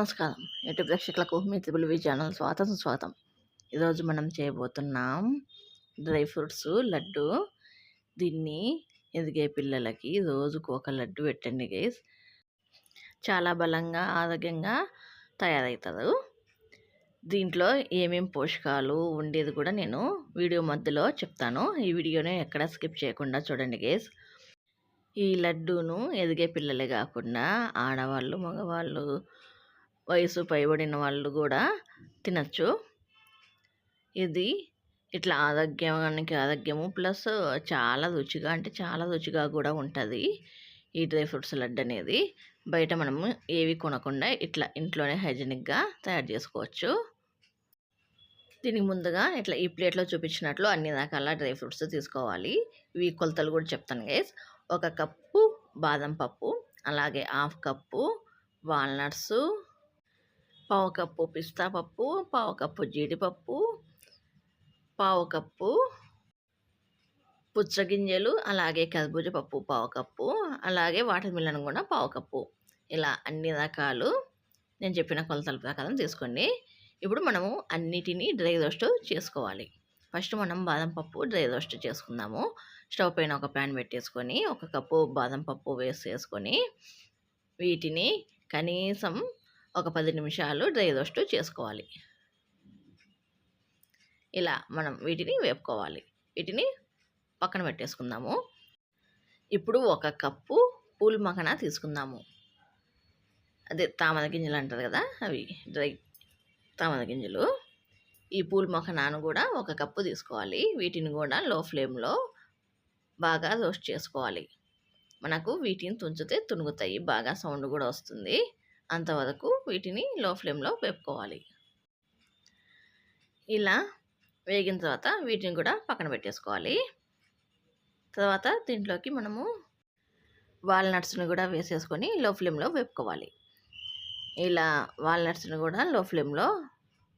నమస్కారం. ఎటు ప్రేక్షకులకు మీ త్రిబుల్ వి ఛానల్ స్వాగతం స్వాగతం. ఈరోజు మనం చేయబోతున్నాం డ్రై ఫ్రూట్స్ లడ్డు. దీన్ని ఎదిగే పిల్లలకి రోజుకు ఒక లడ్డు పెట్టండి గైస్. చాలా బలంగా ఆరోగ్యంగా తయారవుతారు. దీంట్లో ఏమేం పోషకాలు ఉండేది కూడా నేను వీడియో మధ్యలో చెప్తాను. ఈ వీడియోని ఎక్కడ స్కిప్ చేయకుండా చూడండి గైస్. ఈ లడ్డూను ఎదిగే పిల్లలే కాకుండా ఆడవాళ్ళు మగవాళ్ళు వయసు పైబడిన వాళ్ళు కూడా తినచ్చు. ఇది ఇట్లా ఆరోగ్యానికి ఆరోగ్యము ప్లస్ చాలా రుచిగా అంటే చాలా రుచిగా కూడా ఉంటుంది ఈ డ్రై ఫ్రూట్స్ లడ్డు అనేది. బయట మనము ఏవి కొనకుండా ఇట్లా ఇంట్లోనే హైజీనిక్గా తయారు చేసుకోవచ్చు. దీనికి ముందుగా ఇట్లా ఈ ప్లేట్లో చూపించినట్లు అన్ని రకాల డ్రై ఫ్రూట్స్ తీసుకోవాలి. ఇవి కొలతలు కూడా చెప్తాను గైస్. ఒక కప్పు బాదం పప్పు అలాగే హాఫ్ కప్పు వాల్నట్స్ పావు కప్పు పిస్తా పప్పు పావు కప్పు జీడిపప్పు పావు కప్పు పుచ్చగింజలు అలాగే కర్బూజ పప్పు పావు కప్పు అలాగే వాటర్ మిల్లన్ కూడా పావు కప్పు ఇలా అన్ని రకాలు నేను చెప్పిన కొలతల ప్రకారం తీసుకోండి. ఇప్పుడు మనము అన్నిటినీ డ్రై రోస్ట్ చేసుకోవాలి. ఫస్ట్ మనం బాదం పప్పు డ్రై రోస్ట్ చేసుకుందాము. స్టవ్ పైన ఒక ప్యాన్ పెట్టేసుకొని ఒక కప్పు బాదం పప్పు వేసేసుకొని వీటిని కనీసం ఒక పది నిమిషాలు డ్రై రోస్ట్ చేసుకోవాలి. ఇలా మనం వీటిని వేపుకోవాలి. వీటిని పక్కన పెట్టేసుకుందాము. ఇప్పుడు ఒక కప్పు పూల్ మకన తీసుకుందాము. అదే తామర గింజలు అంటారు కదా అవి డ్రై తామర గింజలు. ఈ పూల్ మఖనాను కూడా ఒక కప్పు తీసుకోవాలి. వీటిని కూడా లో ఫ్లేమ్లో బాగా రోస్ట్ చేసుకోవాలి. మనకు వీటిని తుంచితే తునుగుతాయి. బాగా సౌండ్ కూడా వస్తుంది. అంతవరకు వీటిని లో ఫ్లేమ్లో వేపుకోవాలి. ఇలా వేగిన తర్వాత వీటిని కూడా పక్కన పెట్టేసుకోవాలి. తర్వాత దీంట్లోకి మనము వాల్నట్స్ని కూడా వేసేసుకొని లో ఫ్లేమ్లో వేపుకోవాలి. ఇలా వాల్నట్స్ని కూడా లో ఫ్లేమ్లో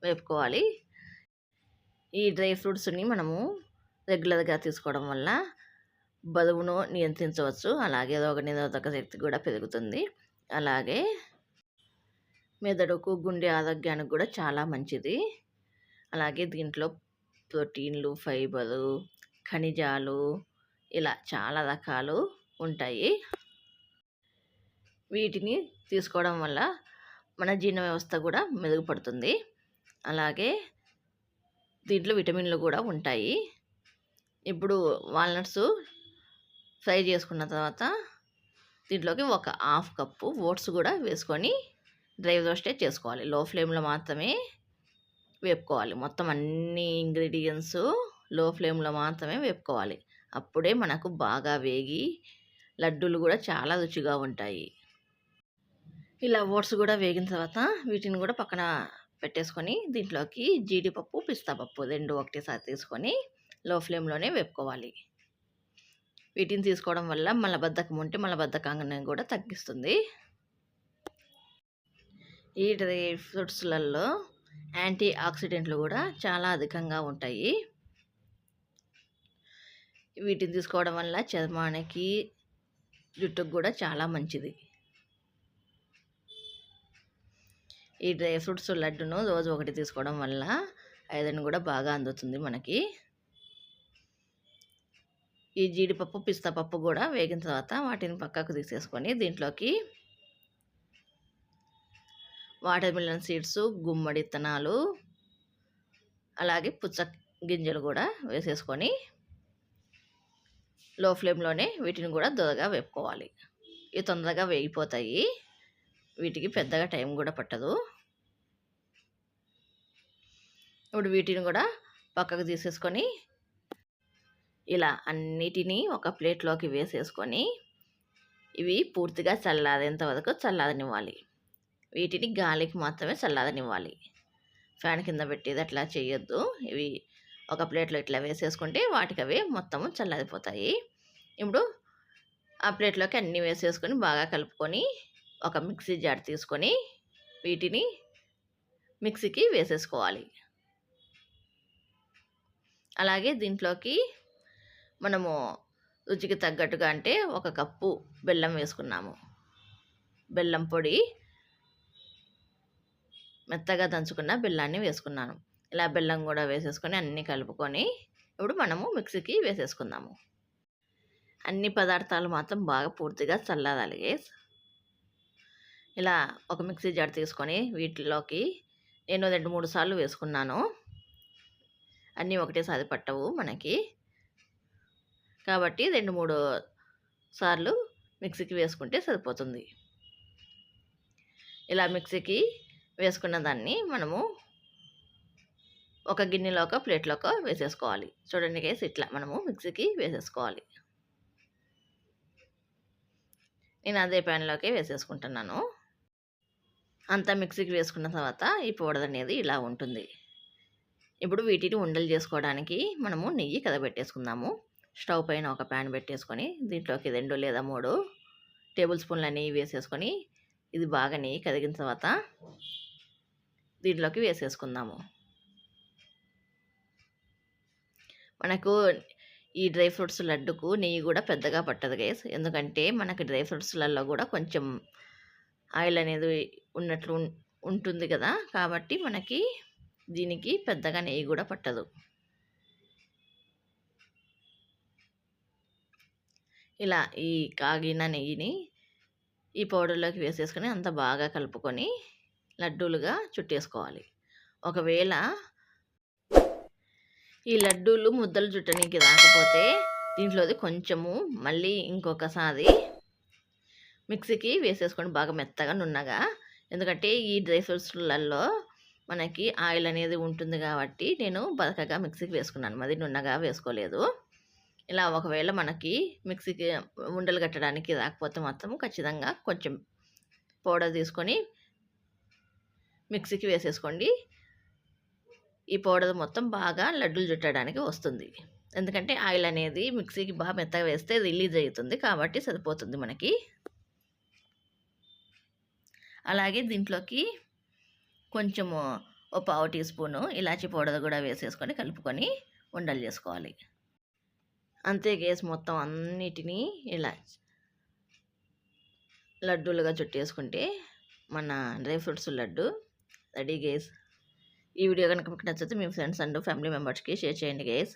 వేపుకోవాలి. ఈ డ్రై ఫ్రూట్స్ని మనము రెగ్యులర్గా తీసుకోవడం వల్ల బరువును నియంత్రించవచ్చు. అలాగే రోగ నిరోధక శక్తి కూడా పెరుగుతుంది. అలాగే మెదడుకు గుండె ఆరోగ్యానికి కూడా చాలా మంచిది. అలాగే దీంట్లో ప్రోటీన్లు ఫైబరు ఖనిజాలు ఇలా చాలా రకాలు ఉంటాయి. వీటిని తీసుకోవడం వల్ల మన జీర్ణ వ్యవస్థ కూడా మెరుగుపడుతుంది. అలాగే దీంట్లో విటమిన్లు కూడా ఉంటాయి. ఇప్పుడు వాల్నట్స్ ఫ్రై చేసుకున్న తర్వాత దీంట్లోకి ఒక హాఫ్ కప్పు ఓట్స్ కూడా వేసుకొని డ్రై రోస్టే చేసుకోవాలి. లో ఫ్లేమ్లో మాత్రమే వేపుకోవాలి. మొత్తం అన్ని ఇంగ్రీడియంట్స్లో ఫ్లేమ్లో మాత్రమే వేపుకోవాలి. అప్పుడే మనకు బాగా వేగి లడ్డూలు కూడా చాలా రుచిగా ఉంటాయి. ఇలా ఓట్స్ కూడా వేగిన తర్వాత వీటిని కూడా పక్కన పెట్టేసుకొని దీంట్లోకి జీడిపప్పు పిస్తా పప్పు రెండు ఒకటేసారి తీసుకొని లో ఫ్లేమ్లోనే వేపుకోవాలి. వీటిని తీసుకోవడం వల్ల మలబద్ధకం ఉంటే మలబద్ధకాన్ని కూడా తగ్గిస్తుంది. ఈ డ్రై ఫ్రూట్స్లలో యాంటీ ఆక్సిడెంట్లు కూడా చాలా అధికంగా ఉంటాయి. వీటిని తీసుకోవడం వల్ల చర్మానికి జుట్టుకు కూడా చాలా మంచిది. ఈ డ్రై ఫ్రూట్స్ లడ్డును రోజు ఒకటి తీసుకోవడం వల్ల ఐరన్ కూడా బాగా అందుతుంది మనకి. ఈ జీడిపప్పు పిస్తా పప్పు కూడా వేగిన తర్వాత వాటిని పక్కకు తీసేసుకొని దీంట్లోకి వాటర్ మిలన్ సీడ్స్ గుమ్మడి విత్తనాలు అలాగే పుచ్చ గింజలు కూడా వేసేసుకొని లో ఫ్లేమ్లోనే వీటిని కూడా దొరగా వేపుకోవాలి. ఇవి తొందరగా వేగిపోతాయి. వీటికి పెద్దగా టైం కూడా పట్టదు. ఇప్పుడు వీటిని కూడా పక్కకు తీసేసుకొని ఇలా అన్నిటినీ ఒక ప్లేట్లోకి వేసేసుకొని ఇవి పూర్తిగా చల్లారేంత వరకు చల్లారనివ్వాలి. వీటిని గాలికి మాత్రమే చల్లదనివ్వాలి ఫ్యాన్ కింద పెట్టేది అట్లా చేయొద్దు. ఇవి ఒక ప్లేట్లో ఇట్లా వేసేసుకుంటే వాటికి అవి మొత్తము చల్లదిపోతాయి ఇప్పుడు ఆ ప్లేట్లోకి అన్నీ వేసేసుకొని బాగా కలుపుకొని ఒక మిక్సీ జార్ తీసుకొని వీటిని మిక్సీకి వేసేసుకోవాలి. అలాగే దీంట్లోకి మనము రుచికి తగ్గట్టుగా అంటే ఒక కప్పు బెల్లం వేసుకున్నాము. బెల్లం పొడి మెత్తగా దంచుకున్న బెల్లాన్ని వేసుకున్నాను. ఇలా బెల్లం కూడా వేసేసుకొని అన్నీ కలుపుకొని ఇప్పుడు మనము మిక్సీకి వేసేసుకుందాము. అన్ని పదార్థాలు మాత్రం బాగా పూర్తిగా చల్లారాలి ఇలా ఒక మిక్సీ జార్ తీసుకొని వీటిలోకి నేను రెండు మూడు సార్లు వేసుకున్నాను. అన్నీ ఒకటేసారి పట్టవు మనకి. కాబట్టి రెండు మూడు సార్లు మిక్సీకి వేసుకుంటే సరిపోతుంది. ఇలా మిక్సీకి వేసుకున్న దాన్ని మనము ఒక గిన్నెలో ఒక ప్లేట్లోకి వేసేసుకోవాలి. చూడండి కేసు ఇట్లా మనము మిక్సీకి వేసేసుకోవాలి. నేను అదే ప్యాన్లోకి వేసేసుకుంటున్నాను. అంతా మిక్సీకి వేసుకున్న తర్వాత ఈ పౌడర్ అనేది ఇలా ఉంటుంది. ఇప్పుడు వీటిని ఉండలు చేసుకోవడానికి మనము నెయ్యి కదబెట్టేసుకుందాము. స్టవ్ పైన ఒక ప్యాన్ పెట్టేసుకొని దీంట్లోకి రెండు లేదా మూడు టేబుల్ స్పూన్ల నెయ్యి వేసేసుకొని ఇది బాగా నెయ్యి కదిగిన తర్వాత దీంట్లోకి వేసేసుకుందాము. మనకు ఈ డ్రై ఫ్రూట్స్ లడ్డుకు నెయ్యి కూడా పెద్దగా పట్టదు గైస్ ఎందుకంటే మనకి డ్రై ఫ్రూట్స్లలో కూడా కొంచెం ఆయిల్ అనేది ఉన్నట్లు ఉంటుంది కదా. కాబట్టి మనకి దీనికి పెద్దగా నెయ్యి కూడా పట్టదు. ఇలా ఈ కాగిన నెయ్యిని ఈ పౌడర్లోకి వేసేసుకొని అంత బాగా కలుపుకొని లడ్డూలుగా చుట్టేసుకోవాలి. ఒకవేళ ఈ లడ్డూలు ముద్దలు చుట్టడానికి రాకపోతే దీంట్లోది కొంచెము మళ్ళీ ఇంకొకసారి మిక్సీకి వేసేసుకొని బాగా మెత్తగా నున్నగా. ఎందుకంటే ఈ డ్రై ఫ్రూట్స్లలో మనకి ఆయిల్ అనేది ఉంటుంది కాబట్టి నేను బతకగా మిక్సీకి వేసుకున్నాను. మరి నున్నగా వేసుకోలేదు. ఇలా ఒకవేళ మనకి మిక్సీకి ఉండలు కట్టడానికి రాకపోతే మాత్రం ఖచ్చితంగా కొంచెం పౌడర్ తీసుకొని మిక్సీకి వేసేసుకోండి. ఈ పౌడర్ మొత్తం బాగా లడ్డూలు చుట్టడానికి వస్తుంది. ఎందుకంటే ఆయిల్ అనేది మిక్సీకి బాగా మెత్తగా వేస్తే రిలీజ్ అవుతుంది కాబట్టి సరిపోతుంది మనకి. అలాగే దీంట్లోకి కొంచెము ఓ పావు టీ స్పూను ఇలాచీ పౌడర్ కూడా వేసేసుకొని కలుపుకొని ఉండలు చేసుకోవాలి. అంతే గేస్ మొత్తం అన్నిటినీ ఇలా లడ్డూలుగా చుట్టేసుకుంటే మన dry fruits laddu ready guys. ఈ వీడియో కనుక మీకు నచ్చితే మీ ఫ్రెండ్స్ అండ్ ఫ్యామిలీ మెంబర్స్కి షేర్ చేయండి గేస్.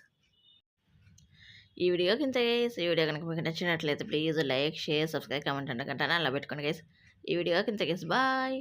ఈ వీడియో కింద గేస్. ఈ వీడియో కనుక మీకు నచ్చినట్లయితే please like share subscribe comment అంటే అలా పెట్టుకోండి గేస్. ఈ వీడియోకి ఇంత గేస్. బాయ్.